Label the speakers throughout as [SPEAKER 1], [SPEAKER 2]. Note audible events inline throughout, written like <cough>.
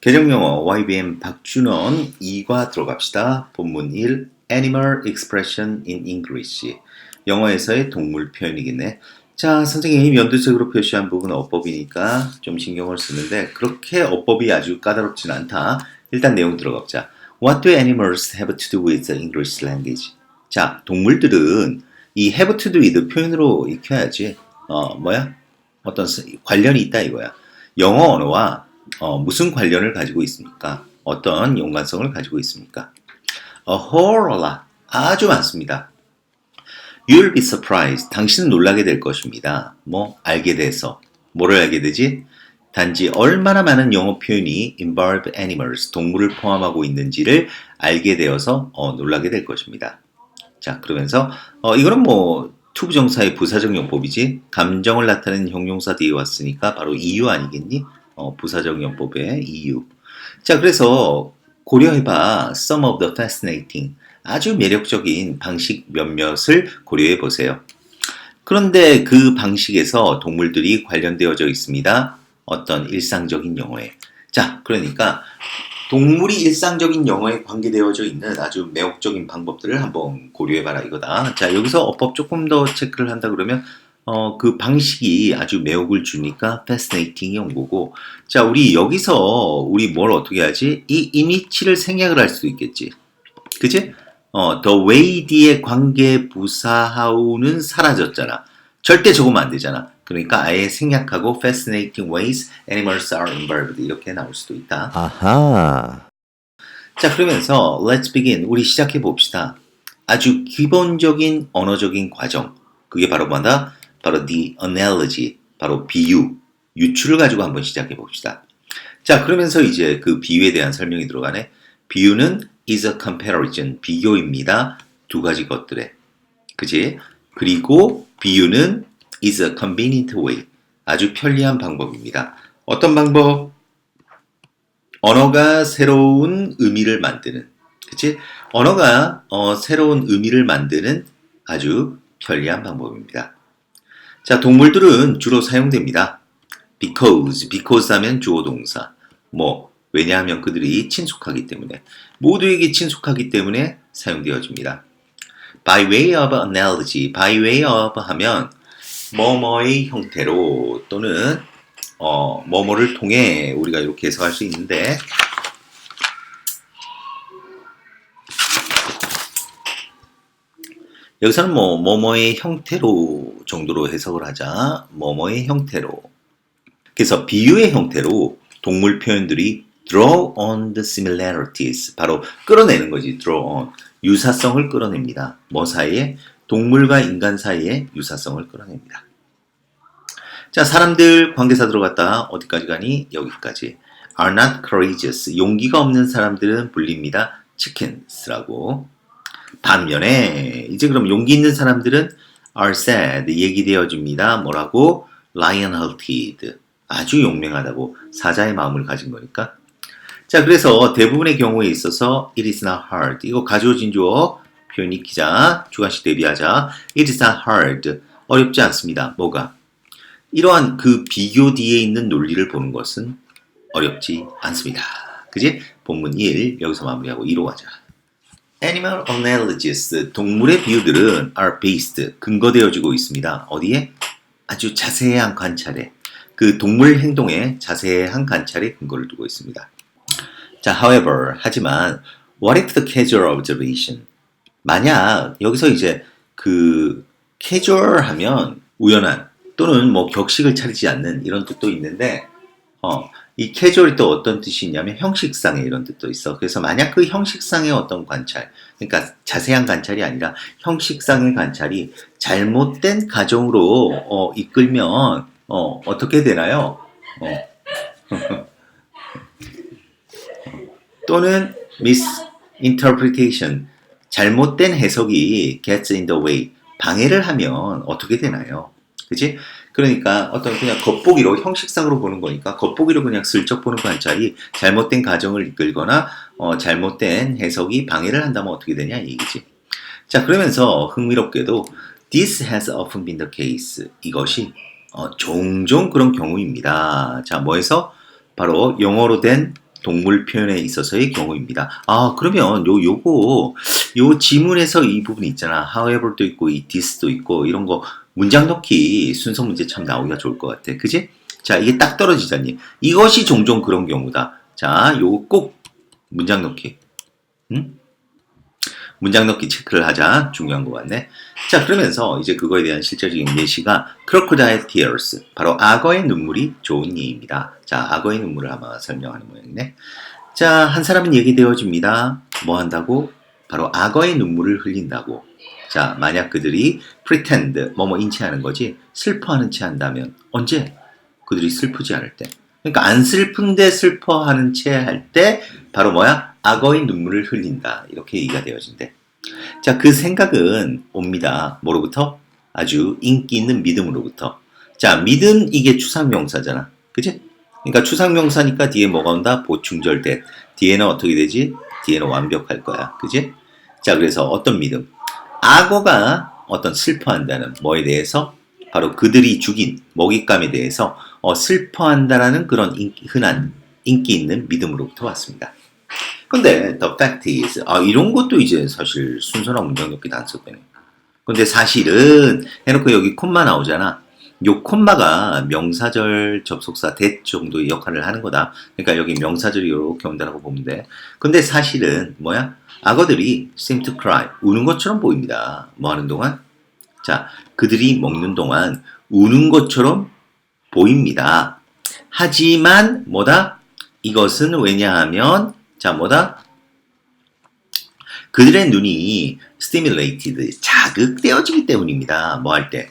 [SPEAKER 1] 개정영어 YBM 박준원 2과 들어갑시다. 본문 1 Animal Expression in English 영어에서의 동물 표현이겠네. 자, 선생님 연두색으로 표시한 부분은 어법이니까 좀 신경을 쓰는데 그렇게 어법이 아주 까다롭진 않다. 일단 내용 들어가보자. What do animals have to do with the English language? 자, 동물들은 이 have to do with 표현으로 익혀야지. 어, 뭐야? 어떤 스- 관련이 있다 이거야. 영어 언어와 어, 무슨 관련을 가지고 있습니까? 어떤 연관성을 가지고 있습니까? A whole lot. 아주 많습니다. You'll be surprised. 당신은 놀라게 될 것입니다. 뭐 알게 돼서 뭐를 알게 되지? 단지 얼마나 많은 영어 표현이 involve animals, 동물을 포함하고 있는지를 알게 되어서 어, 놀라게 될 것입니다. 자, 그러면서 어, 이거는 뭐 투부정사의 부사적 용법이지 감정을 나타내는 형용사 뒤에 왔으니까 바로 이유 아니겠니? 어, 부사적 용법의 이유. 자, 그래서 고려해봐. Some of the fascinating. 아주 매력적인 방식 몇몇을 고려해 보세요. 그런데 그 방식에서 동물들이 관련되어져 있습니다. 어떤 일상적인 영어에. 자, 그러니까 동물이 일상적인 영어에 관계되어져 있는 아주 매혹적인 방법들을 한번 고려해봐라 이거다. 자, 여기서 어법 조금 더 체크를 한다 그러면 어, 그 방식이 아주 매혹을 주니까 fascinating이 온 거고. 자, 우리 여기서 우리 뭘 어떻게 하지? 이 이미치를 생략을 할 수도 있겠지. 그치? 어, the way 뒤의 관계 부사하고는 사라졌잖아. 절대 적으면 안 되잖아. 그러니까 아예 생략하고 fascinating ways animals are involved 이렇게 나올 수도 있다.
[SPEAKER 2] 아하.
[SPEAKER 1] 자, 그러면서 let's begin. 우리 시작해 봅시다. 아주 기본적인 언어적인 과정. 그게 바로 뭐다? 바로 the analogy. 바로 비유, 유추를 가지고 한번 시작해 봅시다. 자, 그러면서 이제 그 비유에 대한 설명이 들어가네. 비유는 is a comparison. 비교입니다. 두 가지 것들에. 그지? 그리고 비유는 is a convenient way. 아주 편리한 방법입니다. 어떤 방법? 언어가 새로운 의미를 만드는, 그치? 언어가 어, 새로운 의미를 만드는 아주 편리한 방법입니다. 자, 동물들은 주로 사용됩니다. because, because 하면 주어 동사. 뭐, 왜냐하면 그들이 친숙하기 때문에. 모두에게 친숙하기 때문에 사용되어집니다. by way of analogy, by way of 하면 뭐뭐의 형태로 또는 어, 뭐뭐를 통해 우리가 이렇게 해석할 수 있는데. 여기서는 뭐 뭐뭐의 형태로 정도로 해석을 하자. 뭐뭐의 형태로. 그래서 비유의 형태로 동물 표현들이 draw on the similarities 바로 끌어내는 거지 draw on. 유사성을 끌어냅니다. 뭐 사이에 동물과 인간 사이에 유사성을 끌어냅니다 자, 사람들 관계사 들어갔다. 어디까지 가니? 여기까지. are not courageous. 용기가 없는 사람들은 불립니다. chickens라고. 반면에 이제 그럼 용기 있는 사람들은 are sad. 얘기되어집니다. 뭐라고? lion-hearted. 아주 용맹하다고 사자의 마음을 가진 거니까. 자, 그래서 대부분의 경우에 있어서 it is not hard. 이거 가져오진 주어 표현 익히자. 주관식 대비하자. it is not hard. 어렵지 않습니다. 뭐가? 이러한 그 비교 뒤에 있는 논리를 보는 것은 어렵지 않습니다. 그지? 본문 1 여기서 마무리하고 2로 가자. Animal analogies 동물의 비유들은 are based 근거되어지고 있습니다. 어디에? 아주 자세한 관찰에 그 동물 행동에 자세한 관찰에 근거를 두고 있습니다. 자, however 하지만 what if the casual observation 만약 여기서 이제 그 casual 하면 우연한 또는 뭐 격식을 차리지 않는 이런 뜻도 있는데 어, 이 캐주얼이 또 어떤 뜻이 있냐면 형식상의 이런 뜻도 있어. 그래서 만약 그 형식상의 어떤 관찰, 그러니까 자세한 관찰이 아니라 형식상의 관찰이 잘못된 가정으로 어, 이끌면 어, 어떻게 되나요? 어. <laughs> 또는 misinterpretation, 잘못된 해석이 gets in the way, 방해를 하면 어떻게 되나요? 그지? 그러니까 어떤 그냥 겉보기로 형식상으로 보는 거니까 겉보기로 그냥 슬쩍 보는 관찰이 잘못된 가정을 이끌거나 어, 잘못된 해석이 방해를 한다면 어떻게 되냐 이 얘기지. 자 그러면서 흥미롭게도 This has often been the case. 이것이 어, 종종 그런 경우입니다. 자, 뭐에서 바로 영어로 된 동물 표현에 있어서의 경우입니다. 아, 그러면 요 요거 요 지문에서 이 부분 있잖아. however도 있고 이 this도 있고 이런 거 문장 넣기 순서 문제 참 나오기가 좋을 것 같아. 그지? 자, 이게 딱 떨어지잖니. 이것이 종종 그런 경우다. 자, 요거 꼭 문장 넣기. 응? 문장 넣기 체크를 하자. 중요한 것 같네. 자, 그러면서 이제 그거에 대한 실제적인 예시가 crocodile tears. 바로 악어의 눈물이 좋은 예입니다. 자, 악어의 눈물을 아마 설명하는 모양이네. 자, 한 사람은 얘기되어집니다. 뭐 한다고? 바로 악어의 눈물을 흘린다고. 자, 만약 그들이 pretend, 뭐뭐 인체하는 거지, 슬퍼하는 채 한다면, 언제? 그들이 슬프지 않을 때. 그러니까 안 슬픈데 슬퍼하는 채 할 때, 바로 뭐야? 악어의 눈물을 흘린다. 이렇게 얘기가 되어진대. 자, 그 생각은 옵니다. 뭐로부터? 아주 인기 있는 믿음으로부터. 자, 믿음 이게 추상명사잖아. 그지? 그러니까 추상명사니까 뒤에 뭐가 온다? 보충절 대. 뒤에는 어떻게 되지? 뒤에는 완벽할 거야. 그지? 자, 그래서 어떤 믿음? 악어가 어떤 슬퍼한다는 뭐에 대해서 바로 그들이 죽인 먹잇감에 대해서 어, 슬퍼한다라는 그런 인기, 흔한 인기 있는 믿음으로부터 왔습니다. 근데 the fact is 아 이런 것도 이제 사실 순서나 문장 넣기 단서되네. 근데 사실은 해놓고 여기 콤마 나오잖아. 요 콤마가 명사절 접속사 that 정도의 역할을 하는 거다. 그러니까 여기 명사절이 이렇게 온다라고 보면 돼. 근데 사실은 뭐야? 악어들이 seem to cry 우는 것처럼 보입니다. 뭐 하는 동안? 자, 그들이 먹는 동안 우는 것처럼 보입니다. 하지만 뭐다? 이것은 왜냐하면 자 뭐다? 그들의 눈이 stimulated 자극되어지기 때문입니다. 뭐 할 때?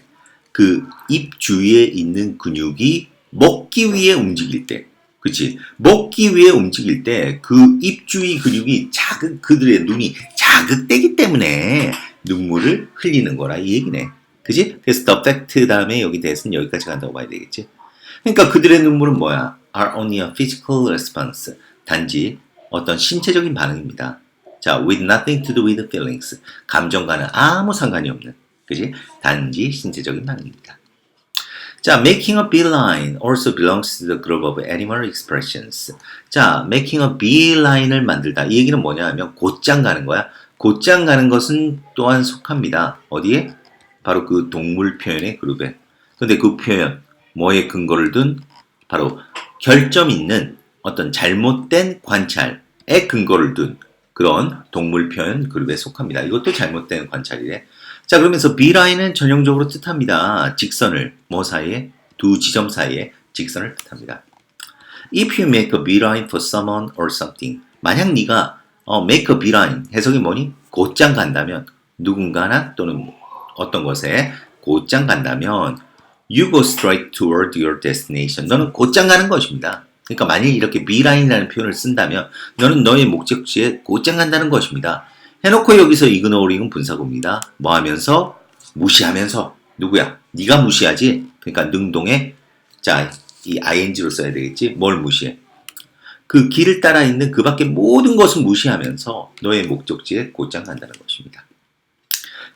[SPEAKER 1] 그 입 주위에 있는 근육이 먹기 위해 움직일 때. 그치? 먹기 위해 움직일 때 그 입 주위 근육이 자극, 그들의 눈이 자극되기 때문에 눈물을 흘리는 거라 이 얘기네. 그지? 그래서 the fact 다음에 여기 대해서는 여기까지 간다고 봐야 되겠지? 그러니까 그들의 눈물은 뭐야? are only a physical response. 단지 어떤 신체적인 반응입니다. 자, with nothing to do with feelings. 감정과는 아무 상관이 없는, 그지? 단지 신체적인 반응입니다. 자, making a beeline also belongs to the group of animal expressions. 자, making a beeline을 만들다. 이 얘기는 뭐냐 하면 곧장 가는 거야. 곧장 가는 것은 또한 속합니다. 어디에? 바로 그 동물 표현의 그룹에. 근데 그 표현, 뭐에 근거를 둔? 바로 결점 있는 어떤 잘못된 관찰에 근거를 둔 그런 동물 표현 그룹에 속합니다. 이것도 잘못된 관찰이래. 자, 그러면서 B라인은 전형적으로 뜻합니다. 직선을, 뭐 사이에? 두 지점 사이에 직선을 뜻합니다. If you make a beeline for someone or something. 만약 네가 어, make a beeline 해석이 뭐니? 곧장 간다면 누군가나 또는 어떤 것에 곧장 간다면 you go straight toward your destination. 너는 곧장 가는 것입니다. 그러니까 만약 이렇게 beeline이라는 표현을 쓴다면 너는 너의 목적지에 곧장 간다는 것입니다. 해놓고 여기서 ignoring은 분사구입니다. 뭐 하면서? 무시하면서. 누구야? 네가 무시하지? 그러니까 능동에 자, 이 ing로 써야 되겠지? 뭘 무시해? 그 길을 따라 있는 그 밖의 모든 것을 무시하면서 너의 목적지에 곧장 간다는 것입니다.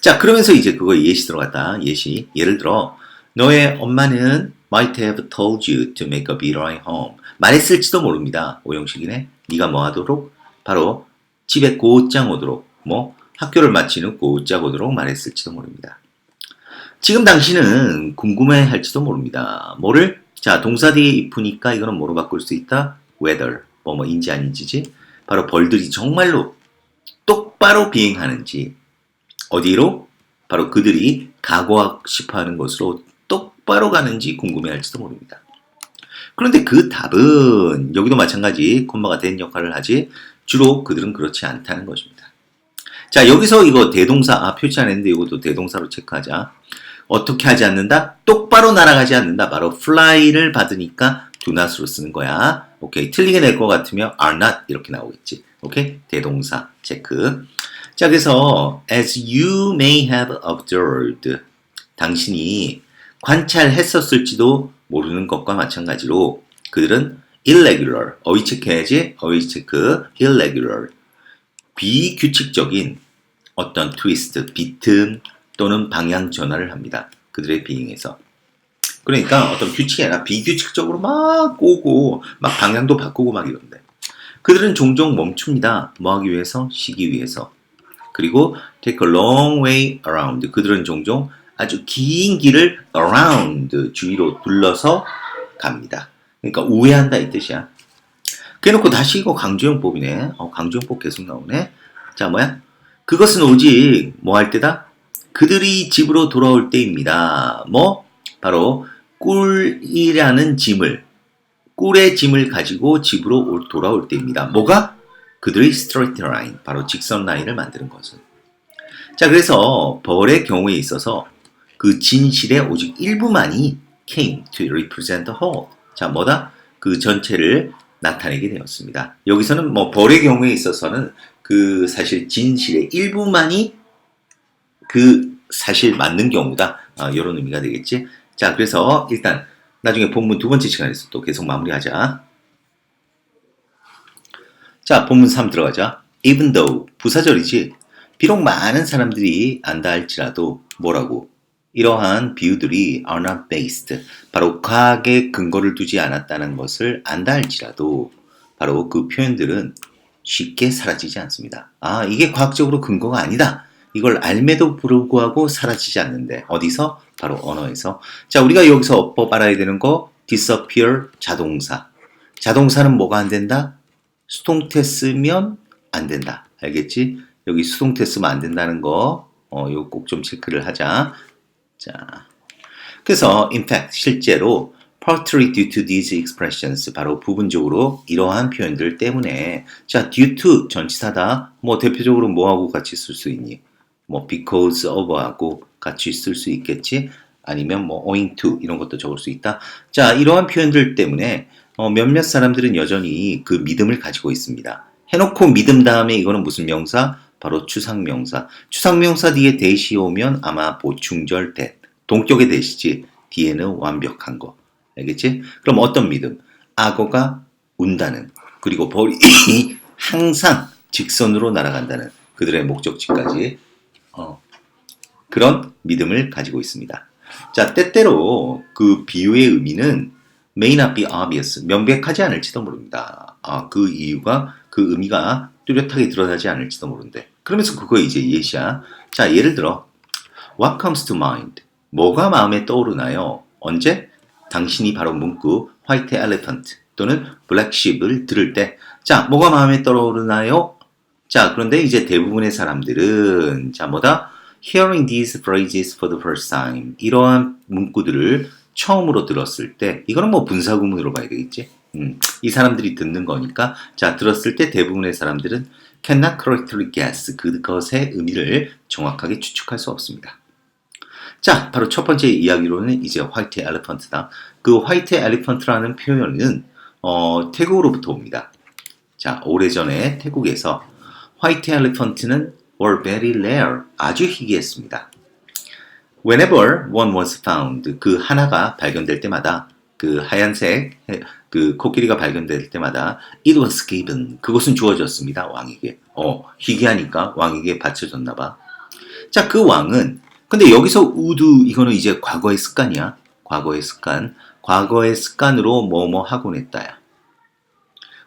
[SPEAKER 1] 자, 그러면서 이제 그거 예시 들어갔다. 예시. 예를 들어, 너의 엄마는 might have told you to make a beeline home. 말했을지도 모릅니다. 오형식이네. 네가 뭐 하도록? 바로 집에 곧장 오도록, 뭐 학교를 마치는 곧장 오도록 말했을지도 모릅니다. 지금 당신은 궁금해 할지도 모릅니다. 뭐를? 자, 동사 뒤에 if니까 이거는 뭐로 바꿀 수 있다? whether, 뭐 뭐인지 아닌지지. 바로 벌들이 정말로 똑바로 비행하는지 어디로? 바로 그들이 가고 싶어 하는 곳으로 똑바로 가는지 궁금해 할지도 모릅니다. 그런데 그 답은 여기도 마찬가지 콤마가 된 역할을 하지 주로 그들은 그렇지 않다는 것입니다. 자 여기서 이거 대동사 아 표시 안 했는데 이것도 대동사로 체크하자. 어떻게 하지 않는다? 똑바로 날아가지 않는다. 바로 fly를 받으니까 do not으로 쓰는 거야. 오케이 틀리게 낼 것 같으면 are not 이렇게 나오겠지. 오케이 대동사 체크. 자 그래서 as you may have observed 당신이 관찰했었을지도 모르는 것과 마찬가지로 그들은 irregular 어휘 체크해야지 어휘 체크 irregular 비규칙적인 어떤 트위스트 비틈 또는 방향 전환을 합니다. 그들의 비행에서. 그러니까 어떤 규칙이 아니라 비규칙적으로 막 오고 막 방향도 바꾸고 막 이런데 그들은 종종 멈춥니다. 뭐 하기 위해서? 쉬기 위해서. 그리고 take a long way around. 그들은 종종 아주 긴 길을 around 주위로 둘러서 갑니다. 그러니까 우회한다 이 뜻이야. 그래놓고 다시 이거 강조용법이네. 어, 강조용법 계속 나오네. 자 뭐야? 그것은 오직 뭐 할 때다? 그들이 집으로 돌아올 때입니다. 뭐 바로 꿀이라는 짐을 꿀의 짐을 가지고 집으로 올- 돌아올 때입니다. 뭐가? 그들의 스트레이트 라인, 바로 직선 라인을 만드는 것은. 자, 그래서 벌의 경우에 있어서 그 진실의 오직 일부만이 came to represent the whole. 자, 뭐다? 그 전체를 나타내게 되었습니다. 여기서는 뭐 벌의 경우에 있어서는 그 사실 진실의 일부만이 그 사실 맞는 경우다. 아, 이런 의미가 되겠지. 자, 그래서 일단 나중에 본문 두 번째 시간에서 또 계속 마무리하자. 자, 본문 3 들어가자. Even though 부사절이지. 비록 많은 사람들이 안다 할지라도 뭐라고? 이러한 비유들이 are not based. 바로 과학의 근거를 두지 않았다는 것을 안다 할지라도 바로 그 표현들은 쉽게 사라지지 않습니다. 아, 이게 과학적으로 근거가 아니다. 이걸 알매도 불구하고 사라지지 않는데 어디서? 바로 언어에서. 자, 우리가 여기서 어법 알아야 되는 거 disappear 자동사. 자동사는 뭐가 안 된다? 수동태 쓰면 안 된다. 알겠지? 여기 수동태 쓰면 안 된다는 거, 어, 이거 꼭좀 체크를 하자. 자. 그래서, in fact, 실제로, partly due to these expressions, 바로 부분적으로 이러한 표현들 때문에, 자, due to 전치사다. 뭐, 대표적으로 뭐하고 같이 쓸 수 있니? 뭐, because of하고 같이 쓸 수 있겠지? 아니면 뭐, owing to 이런 것도 적을 수 있다. 자, 이러한 표현들 때문에, 어, 몇몇 사람들은 여전히 그 믿음을 가지고 있습니다. 해놓고 믿음 다음에 이거는 무슨 명사? 바로 추상명사. 추상명사 뒤에 대시 오면 아마 보충절 대. 동격의 대시지. 뒤에는 완벽한 거. 알겠지? 그럼 어떤 믿음? 악어가 운다는. 그리고 벌이 <clears throat> 항상 직선으로 날아간다는 그들의 목적지까지 어, 그런 믿음을 가지고 있습니다. 자, 때때로 그 비유의 의미는 may not be obvious, 명백하지 않을지도 모릅니다. 아, 그 이유가, 그 의미가 뚜렷하게 드러나지 않을지도 모른대. 그러면서 그거 이제 예시야. 자, 예를 들어, what comes to mind? 뭐가 마음에 떠오르나요? 언제? 당신이 바로 문구 white elephant 또는 black sheep을 들을 때, 자, 뭐가 마음에 떠오르나요? 자, 그런데 이제 대부분의 사람들은, 자, 뭐다? Hearing these phrases for the first time. 이러한 문구들을 처음으로 들었을 때, 이거는 뭐 분사구문으로 봐야 되겠지? 음, 이 사람들이 듣는 거니까, 자, 들었을 때 대부분의 사람들은 cannot correctly guess. 그것의 의미를 정확하게 추측할 수 없습니다. 자, 바로 첫 번째 이야기로는 이제 화이트 엘리펀트다. 그 화이트 엘리펀트라는 표현은 어, 태국으로부터 옵니다. 자, 오래전에 태국에서 화이트 엘리펀트는 were very rare, 아주 희귀했습니다. Whenever one was found, 그 하나가 발견될 때마다 그 하얀색 그 코끼리가 발견될 때마다 it was given, 그것은 주어졌습니다 왕에게. 어, 희귀하니까 왕에게 바쳐졌나 봐. 자, 그 왕은 근데 여기서 우두 이거는 이제 과거의 습관이야. 과거의 습관. 과거의 습관으로 뭐뭐 하곤 했다야.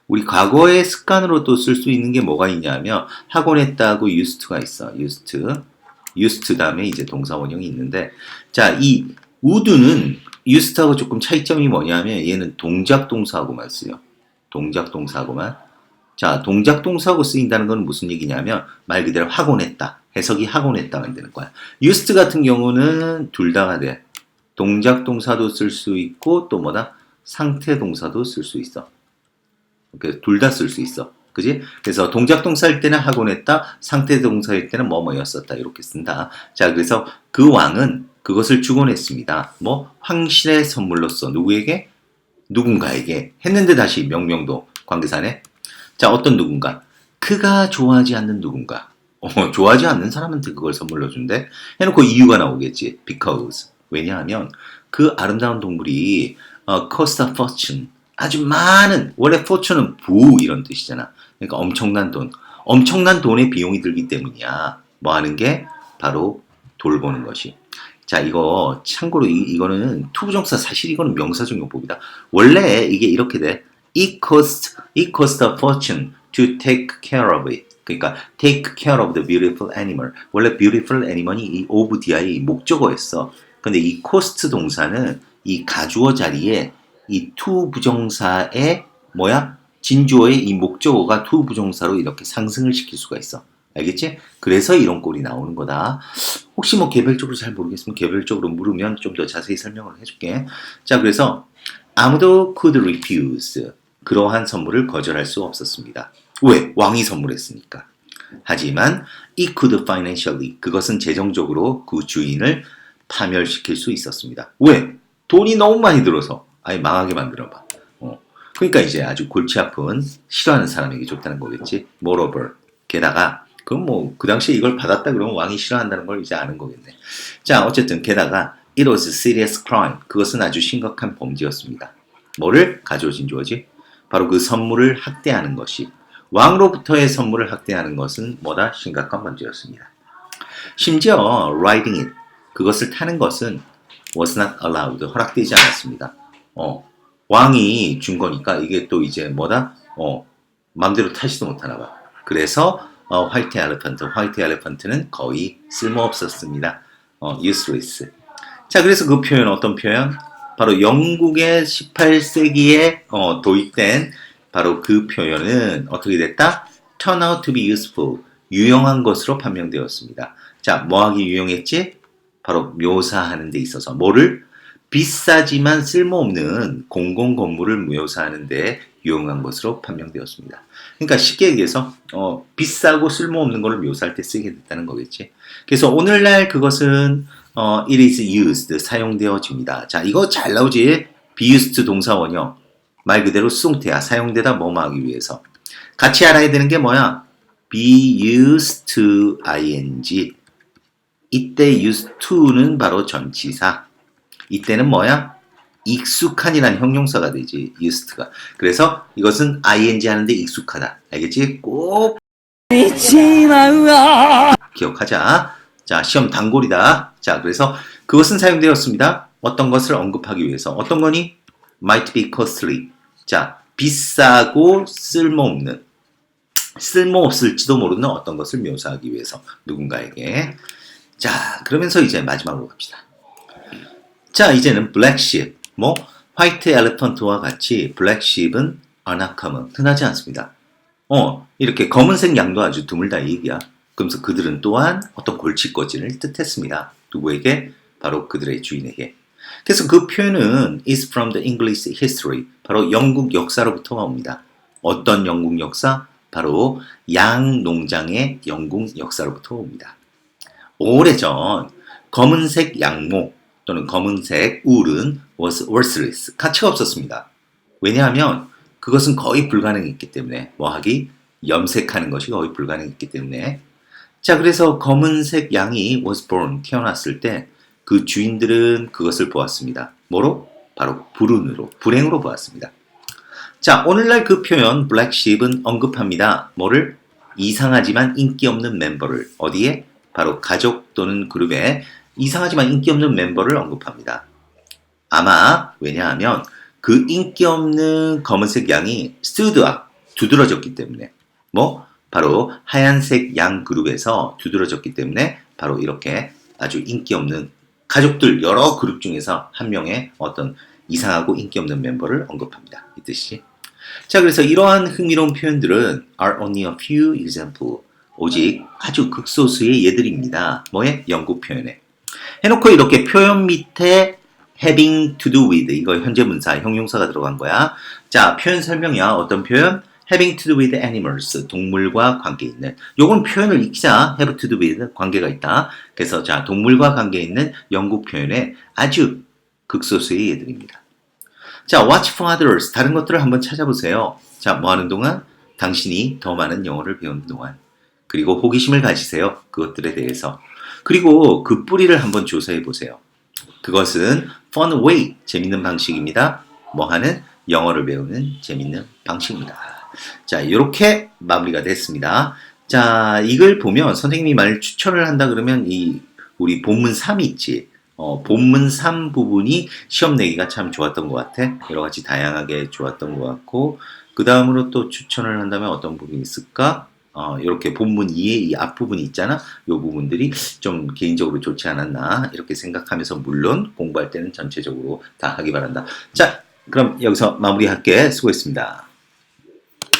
[SPEAKER 1] 우리 과거의 습관으로 또 쓸 수 있는 게 뭐가 있냐면 하곤 했다고 used to가 있어. used. To 다음에 이제 동사 원형이 있는데 자, 이 used to하고 조금 차이점이 뭐냐면 얘는 동작 동사하고만 쓰여. 동작 동사하고만. 자, 동작 동사하고 쓰인다는 건 무슨 얘기냐면 말 그대로 하곤 했다. 해석이 했다면 되는 거야. used 같은 경우는 둘 다가 돼. 동작 동사도 쓸 수 있고 또 뭐다? 상태 동사도 쓸 수 있어. 둘 다 쓸 수 있어. 그지? 그래서 동작 동사일 때는 하곤 했다. 상태 동사일 때는 뭐뭐였었다. 이렇게 쓴다. 자, 그래서 그 왕은 그것을 주곤 했습니다. 뭐 황실의 선물로서 누구에게? 누군가에게 했는데 다시 명명도 관계사네. 자, 어떤 누군가? 그가 좋아하지 않는 누군가. 어, 좋아하지 않는 사람한테 그걸 선물로 준대. 해놓고 이유가 나오겠지. Because. 왜냐하면 그 아름다운 동물이 어, cost a fortune. 아주 많은 원래 fortune은 부 이런 뜻이잖아. 그러니까 엄청난 돈. 엄청난 돈의 비용이 들기 때문이야. 뭐 하는 게 바로 돌보는 것이. 자, 이거 참고로 이, 거는 투부정사 사실 이거는 명사적 용법이다. 원래 이게 이렇게 돼. It costs it costs a fortune to take care of it. 그러니까 take care of the beautiful animal. 원래 beautiful animal이 이 of di의 목적어였어. 근데 이 cost 동사는 이 가주어 자리에 이 to 부정사의 뭐야? 진주어의 이 목적어가 to 부정사로 이렇게 상승을 시킬 수가 있어. 알겠지? 그래서 이런 꼴이 나오는 거다. 혹시 뭐 개별적으로 잘 모르겠으면 개별적으로 물으면 좀 더 자세히 설명을 해줄게. 자, 그래서 아무도 could refuse 그러한 선물을 거절할 수 없었습니다. 왜? 왕이 선물했으니까. 하지만 it could financially 그것은 재정적으로 그 주인을 파멸시킬 수 있었습니다. 왜? 돈이 너무 많이 들어서 아예 망하게 만들어봐. 어. 그러니까 이제 아주 골치 아픈 싫어하는 사람에게 좋다는 거겠지. Moreover 게다가 그럼 뭐 그 당시에 이걸 받았다 그러면 왕이 싫어한다는 걸 이제 아는 거겠네. 자 어쨌든 게다가 it was a serious crime 그것은 아주 심각한 범죄였습니다. 뭐를 가져오신 주어지? 바로 그 선물을 학대하는 것이 왕으로부터의 선물을 학대하는 것은 뭐다? 심각한 문제였습니다. 심지어 riding it 그것을 타는 것은 was not allowed 허락되지 않았습니다. 어, 왕이 준 거니까 이게 또 이제 뭐다? 어, 마음대로 타지도 못하나 봐. 그래서 어, 화이트 엘리펀트, 화이트 엘리펀트는 거의 쓸모없었습니다. 어, useless. 자, 그래서 그 표현 어떤 표현? 바로 영국의 18세기에 어, 도입된 바로 그 표현은 어떻게 됐다? turn out to be useful. 유용한 것으로 판명되었습니다. 자, 뭐하기 유용했지? 바로 묘사하는 데 있어서 뭐를? 비싸지만 쓸모없는 공공 건물을 묘사하는 데 유용한 것으로 판명되었습니다. 그러니까 쉽게 얘기해서 어, 비싸고 쓸모없는 것을 묘사할 때 쓰게 됐다는 거겠지. 그래서 오늘날 그것은 어, it is used 사용되어집니다. 자, 이거 잘 나오지? be used 동사원형 말 그대로 수동태야. 사용되다 뭐뭐 하기 위해서. 같이 알아야 되는 게 뭐야? be used to ing. 이때 used to는 바로 전치사. 이때는 뭐야? 익숙한이라는 형용사가 되지. used가. 그래서 이것은 ing 하는데 익숙하다. 알겠지? 꼭 기억하자. 자, 시험 단골이다. 자, 그래서 그것은 사용되었습니다. 어떤 것을 언급하기 위해서. 어떤 거니? might be costly. 자, 비싸고 쓸모없는, 쓸모없을지도 모르는 어떤 것을 묘사하기 위해서 누군가에게. 자, 그러면서 이제 마지막으로 갑시다. 자, 이제는 sheep. 뭐, 화이트 엘리펀트와 같이 black sheep은 uncommon. 흔하지 않습니다. 어, 이렇게 검은색 양도 아주 드물다 이 얘기야. 그러면서 그들은 또한 어떤 골칫거지를 뜻했습니다. 누구에게? 바로 그들의 주인에게. 그래서 그 표현은 is from the English history. 바로 영국 역사로부터 옵니다. 어떤 영국 역사? 바로 양 농장의 영국 역사로부터 옵니다. 오래전 검은색 양모 또는 검은색 울은 was worthless. 가치가 없었습니다. 왜냐하면 그것은 거의 불가능했기 때문에 뭐하기? 염색하는 것이 거의 불가능했기 때문에 자 그래서 검은색 양이 was born 태어났을 때 그 주인들은 그것을 보았습니다. 뭐로? 바로 불운으로 불행으로 보았습니다. 자 오늘날 그 표현 black sheep은 언급합니다. 뭐를? 이상하지만 인기 없는 멤버를 어디에? 바로 가족 또는 그룹에 이상하지만 인기 없는 멤버를 언급합니다. 아마 왜냐하면 그 인기 없는 검은색 양이 up 두드러졌기 때문에 뭐 바로 하얀색 양 그룹에서 두드러졌기 때문에 바로 이렇게 아주 인기 없는 가족들 여러 그룹 중에서 한 명의 어떤 이상하고 인기 없는 멤버를 언급합니다. 이 뜻이. 자, 그래서 이러한 흥미로운 표현들은 are only a few example. 오직 아주 극소수의 예들입니다. 뭐에? 영국 표현에. 해놓고 이렇게 표현 밑에 having to do with 이거 현재 문사 형용사가 들어간 거야. 자, 표현 설명이야. 어떤 표현? having to do with animals 동물과 관계 있는. 요건 표현을 익히자. have to do with 관계가 있다. 그래서 자 동물과 관계 있는 영국 표현에 아주 극소수의 예들입니다. 자 watch for others. 다른 것들을 한번 찾아보세요. 자 뭐 하는 동안? 당신이 더 많은 영어를 배우는 동안. 그리고 호기심을 가지세요. 그것들에 대해서 그리고 그 뿌리를 한번 조사해 보세요 그것은 fun way 재밌는 방식입니다 뭐 하는 영어를 배우는 재밌는 방식입니다 자, 이렇게 마무리가 됐습니다. 자, 이걸 보면 선생님이 만약 추천을 한다 그러면 이 우리 본문 3 있지. 어, 본문 3 부분이 시험 내기가 참 좋았던 것 같아. 여러 가지 다양하게 좋았던 것 같고, 그 다음으로 또 추천을 한다면 어떤 부분이 있을까? 어, 이렇게 본문 2의 이 앞부분이 있잖아. 이 부분들이 좀 개인적으로 좋지 않았나. 이렇게 생각하면서 물론 공부할 때는 전체적으로 다 하기 바란다. 자, 그럼 여기서 마무리할게. 수고했습니다.